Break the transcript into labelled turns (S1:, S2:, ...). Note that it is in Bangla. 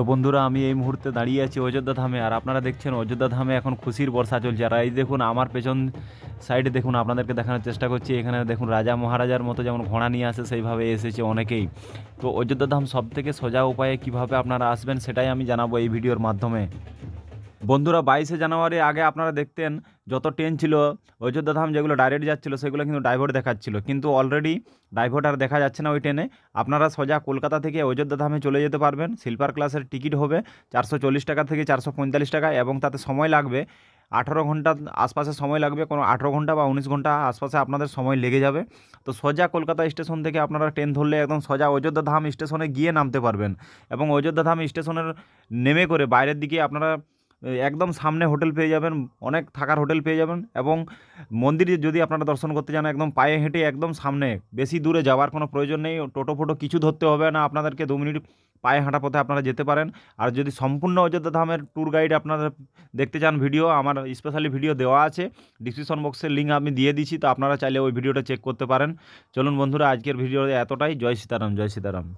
S1: বন্ধুরা, আমি এই মুহূর্তে দাঁড়িয়ে আছি অযোধ্যা ধামে, আর আপনারা দেখছেন অযোধ্যা ধামে এখন খুশির বর্ষা চলছে। আর এই দেখুন, আমার পেছন সাইডে দেখুন, আপনাদেরকে দেখানোর চেষ্টা করছি, এখানে দেখুন রাজা মহারাজার মতো যেমন ঘোড়া নিয়ে আসে, সেইভাবে এসেছে অনেকেই। তো অযোধ্যা ধাম সব থেকে সোজা উপায়ে কীভাবে আপনারা আসবেন, সেটাই আমি জানাব এই ভিডিওর মাধ্যমে। বন্ধুরা বাইশে জানুয়ারি আগে আপনারা দেখতেন যত ট্রেন ছিল অযোধ্যা ধাম যেগুলো ডাইরেক্ট যাচ্ছিল, সেগুলো কিন্তু ডাইভার্ট দেখাচ্ছিল। কিন্তু অলরেডি ডাইভার্ট আর দেখা যাচ্ছে না ওই ট্রেনে আপনারা সোজা কলকাতা থেকে অযোধ্যা ধামে চলে যেতে পারবেন। স্লিপার ক্লাসের টিকিট হবে চারশো চল্লিশ টাকা থেকে চারশো পঁয়তাল্লিশ টাকা এবং তাতে সময় লাগবে আঠারো ঘণ্টা আশপাশে সময় লাগবে, কোনো আঠারো ঘণ্টা বা উনিশ ঘণ্টা আশপাশে আপনাদের সময় লেগে যাবে। তো সোজা কলকাতা স্টেশন থেকে আপনারা ট্রেন ধরলে একদম সোজা অযোধ্যা ধাম স্টেশনে গিয়ে নামতে পারবেন এবং অযোধ্যা ধাম স্টেশনের নেমে করে বাইরের দিকে আপনারা একদম সামনে হোটেল পেয়ে যাবেন, অনেক থাকার হোটেল পেয়ে যাবেন এবং মন্দিরে যদি আপনারা দর্শন করতে যান একদম পায়ে হেঁটে একদম সামনে, বেশি দূরে যাওয়ার কোনো প্রয়োজন নেই, টোটো ফোটো কিছু ধরতে হবে না, আপনাদেরকে দু মিনিট পায়ে হাঁটা পথে আপনারা যেতে পারেন। আর যদি সম্পূর্ণ অযোধ্যা ধামের ট্যুর গাইড আপনারা দেখতে চান ভিডিও আমার স্পেশালি ভিডিও দেওয়া আছে ডিসক্রিপশন বক্সের লিঙ্ক আমি দিয়ে দিচ্ছি, তো আপনারা চাইলে ওই ভিডিওটা চেক করতে পারেন। চলুন বন্ধুরা, আজকের ভিডিও এতটাই, জয় সীতারাম জয় সীতারাম।